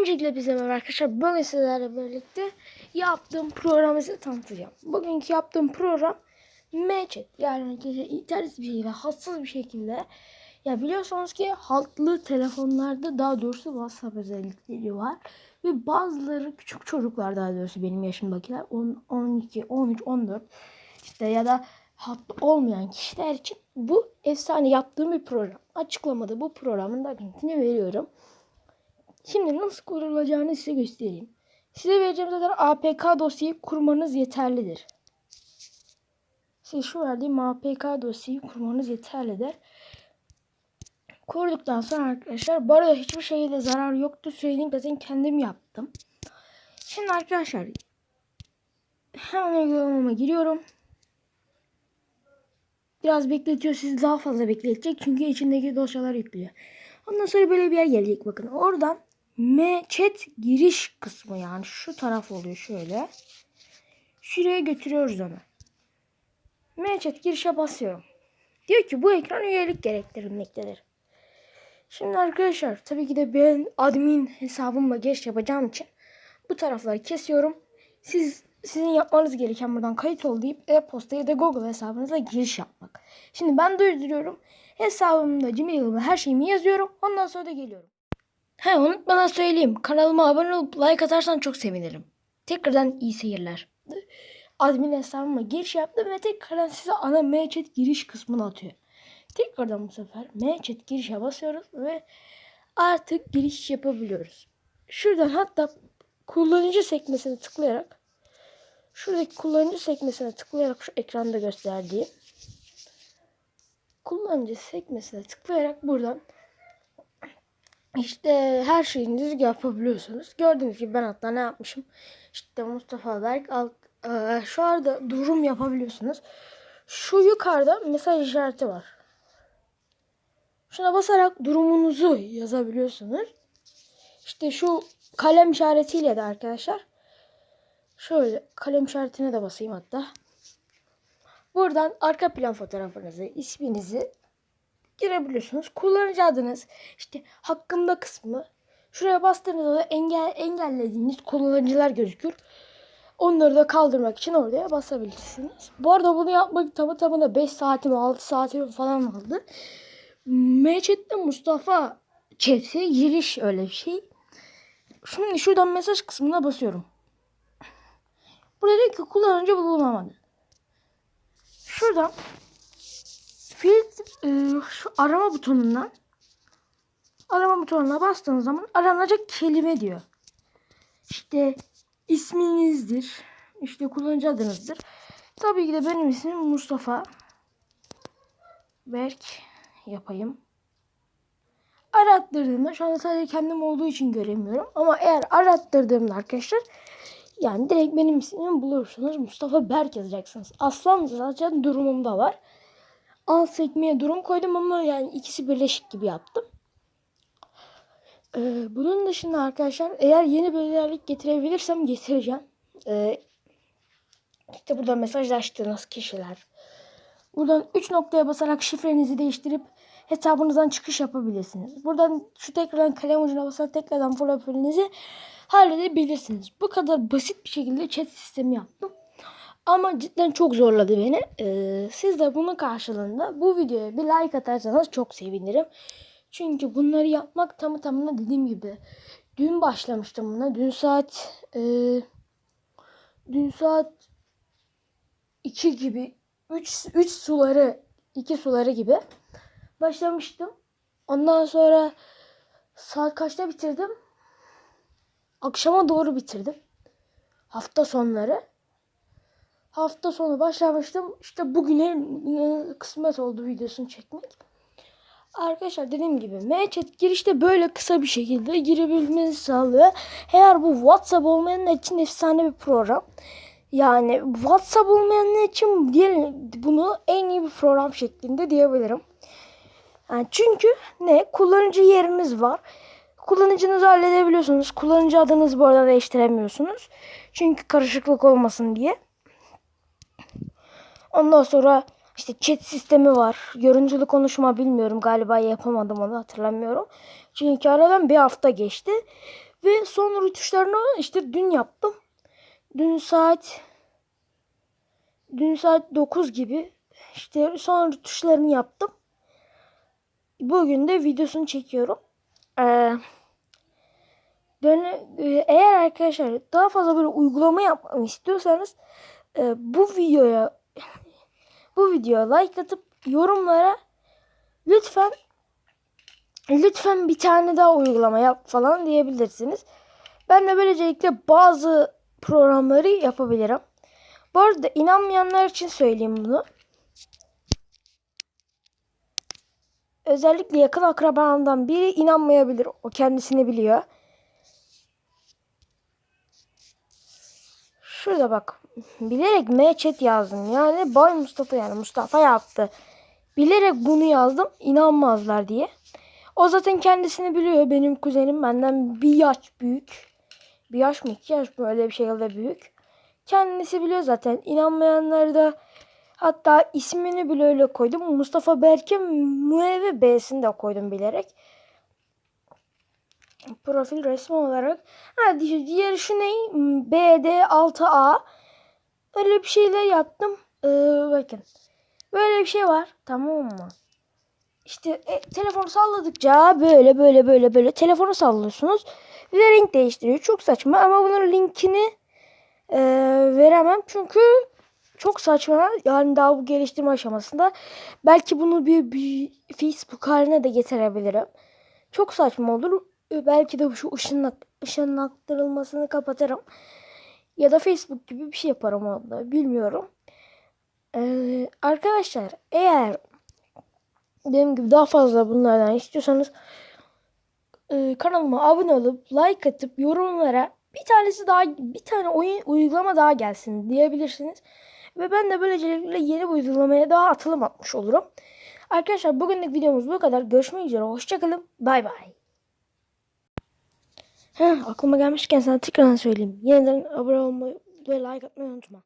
Öncelikle bize merhaba arkadaşlar. Bugün sizlerle birlikte yaptığım programı size tanıtacağım. Bugünkü yaptığım program Mchat. Yani internet bir şekilde, hassas bir şekilde. Ya biliyorsunuz ki halklı telefonlarda daha doğrusu WhatsApp özellikleri var. Ve bazıları küçük çocuklar daha doğrusu benim yaşımdakiler 10, 12, 13, 14 işte ya da hatlı olmayan kişiler için bu efsane yaptığım bir program. Açıklamada bu programın da linkini veriyorum. Şimdi nasıl kurulacağını size göstereyim. Size vereceğim zaten APK dosyayı kurmanız yeterlidir. Size şu verdiğim APK dosyayı kurmanız yeterlidir. Kurduktan sonra arkadaşlar bu arada hiçbir şeyde zarar yoktu. Söyleyeyim zaten kendim yaptım. Şimdi arkadaşlar hemen uygulamama giriyorum. Biraz bekletiyor. Sizi daha fazla bekletecek. Çünkü içindeki dosyalar yüklüyor. Ondan sonra böyle bir yer gelecek. Bakın oradan M chat giriş kısmı yani şu taraf oluyor şöyle. Şuraya götürüyoruz onu. M chat girişe basıyorum. Diyor ki bu ekran üyelik gerektirmektedir. Şimdi arkadaşlar tabii ki de ben admin hesabımla giriş yapacağım için bu tarafları kesiyorum. Siz sizin yapmanız gereken buradan kayıt ol deyip e-posta ya da Google hesabınıza giriş yapmak. Şimdi ben duyduruyorum. Hesabımda Gmail'ımı her şeyimi yazıyorum. Ondan sonra da geliyorum. He unutmadan söyleyeyim. Kanalıma abone olup like atarsan çok sevinirim. Tekrardan iyi seyirler. Admin hesabıma giriş yaptım ve tekrardan size ana mchat giriş kısmını atıyor. Tekrardan bu sefer mchat girişe basıyoruz ve artık giriş yapabiliyoruz. Şuradan hatta kullanıcı sekmesine tıklayarak şuradaki kullanıcı sekmesine tıklayarak şu ekranda gösterdiğim kullanıcı sekmesine tıklayarak buradan işte her şeyinizi yapabiliyorsunuz. Gördüğünüz gibi ben hatta ne yapmışım? İşte Mustafa Berk alt, e, şu anda durum yapabiliyorsunuz. Şu yukarıda mesaj işareti var. Şuna basarak durumunuzu yazabiliyorsunuz. İşte şu kalem işaretiyle de arkadaşlar şöyle kalem işaretine de basayım hatta. Buradan arka plan fotoğrafınızı, isminizi girebiliyorsunuz. Kullanıcı adınız, işte hakkında kısmı. Şuraya bastığınızda da engel, engellediğiniz kullanıcılar gözükür. Onları da kaldırmak için oraya basabilirsiniz. Bu arada bunu yapmak tamı tamına 5 saatimi 6 saatimi falan aldı. Mecet'te Mustafa chat'e giriş öyle bir şey. Şimdi şuradan mesaj kısmına basıyorum. Burada diyor ki kullanıcı bulunamadı. Şuradan filtre şu arama butonundan arama butonuna bastığınız zaman aranacak kelime diyor. İşte isminizdir. işte kullanıcı adınızdır. Tabii ki de benim ismim Mustafa. Berk yapayım. Arattırdığımda şu anda sadece kendim olduğu için göremiyorum. Ama eğer arattırdığımda arkadaşlar yani direkt benim ismimi bulursunuz. Mustafa Berk yazacaksınız. Aslan zaten durumumda var alt sekmeye durum koydum ama yani ikisi birleşik gibi yaptım. Ee, bunun dışında arkadaşlar eğer yeni bir özellik getirebilirsem getireceğim. Ee, işte burada mesajlaştığınız kişiler. Buradan 3 noktaya basarak şifrenizi değiştirip hesabınızdan çıkış yapabilirsiniz. Buradan şu tekrardan kalem ucuna basarak tekrardan profilinizi halledebilirsiniz. Bu kadar basit bir şekilde chat sistemi yaptım. Ama cidden çok zorladı beni. Ee, siz de bunun karşılığında bu videoya bir like atarsanız çok sevinirim. Çünkü bunları yapmak tamı tamına dediğim gibi dün başlamıştım buna. Dün saat e, dün saat 2 gibi 3 3 suları 2 suları gibi başlamıştım. Ondan sonra saat kaçta bitirdim? Akşama doğru bitirdim. Hafta sonları hafta sonu başlamıştım. İşte bugüne kısmet oldu videosunu çekmek. Arkadaşlar dediğim gibi mchat girişte böyle kısa bir şekilde girebilmenizi sağlıyor. Eğer bu WhatsApp olmayanlar için efsane bir program. Yani WhatsApp olmayanlar için diyelim bunu en iyi bir program şeklinde diyebilirim. Yani çünkü ne? Kullanıcı yeriniz var. Kullanıcınızı halledebiliyorsunuz. Kullanıcı adınızı bu arada değiştiremiyorsunuz. Çünkü karışıklık olmasın diye. Ondan sonra işte chat sistemi var. Görüntülü konuşma bilmiyorum. Galiba yapamadım onu hatırlamıyorum. Çünkü aradan bir hafta geçti. Ve son rütuşlarını işte dün yaptım. Dün saat dün saat 9 gibi işte son rütuşlarını yaptım. Bugün de videosunu çekiyorum. Ee, e, eğer arkadaşlar daha fazla böyle uygulama yapmamı istiyorsanız e, bu videoya bu videoya like atıp yorumlara lütfen lütfen bir tane daha uygulama yap falan diyebilirsiniz. Ben de böylelikle bazı programları yapabilirim. Bu arada inanmayanlar için söyleyeyim bunu. Özellikle yakın akrabamdan biri inanmayabilir. O kendisini biliyor. Şurada bak. Bilerek M chat yazdım. Yani Bay Mustafa yani Mustafa yaptı. Bilerek bunu yazdım. inanmazlar diye. O zaten kendisini biliyor. Benim kuzenim benden bir yaş büyük. Bir yaş mı iki yaş mı öyle bir şekilde büyük. Kendisi biliyor zaten. İnanmayanlar da hatta ismini bile öyle koydum. Mustafa Berke M ve B'sini de koydum bilerek. Profil resmi olarak. Ha di- diğeri şu ne? BD6A. Öyle bir şeyler yaptım. Ee, bakın. Böyle bir şey var. Tamam mı? İşte e, telefonu salladıkça böyle böyle böyle böyle telefonu sallıyorsunuz ve renk değiştiriyor. Çok saçma ama bunun linkini e, veremem çünkü çok saçma. Yani daha bu geliştirme aşamasında. Belki bunu bir, bir Facebook haline de getirebilirim. Çok saçma olur. E, Belki de şu ışınlak, ışınlaktırılmasını kapatırım. Ya da Facebook gibi bir şey yaparım onda. Bilmiyorum. Ee, arkadaşlar eğer dediğim gibi daha fazla bunlardan istiyorsanız e, kanalıma abone olup like atıp yorumlara bir tanesi daha bir tane oyun uygulama daha gelsin diyebilirsiniz. Ve ben de böylelikle yeni bir uygulamaya daha atılım atmış olurum. Arkadaşlar bugünlük videomuz bu kadar. Görüşmek üzere. Hoşçakalın. Bay bay. Heh, aklıma gelmişken sana tekrar söyleyeyim. Yeniden abone olmayı ve like atmayı unutma.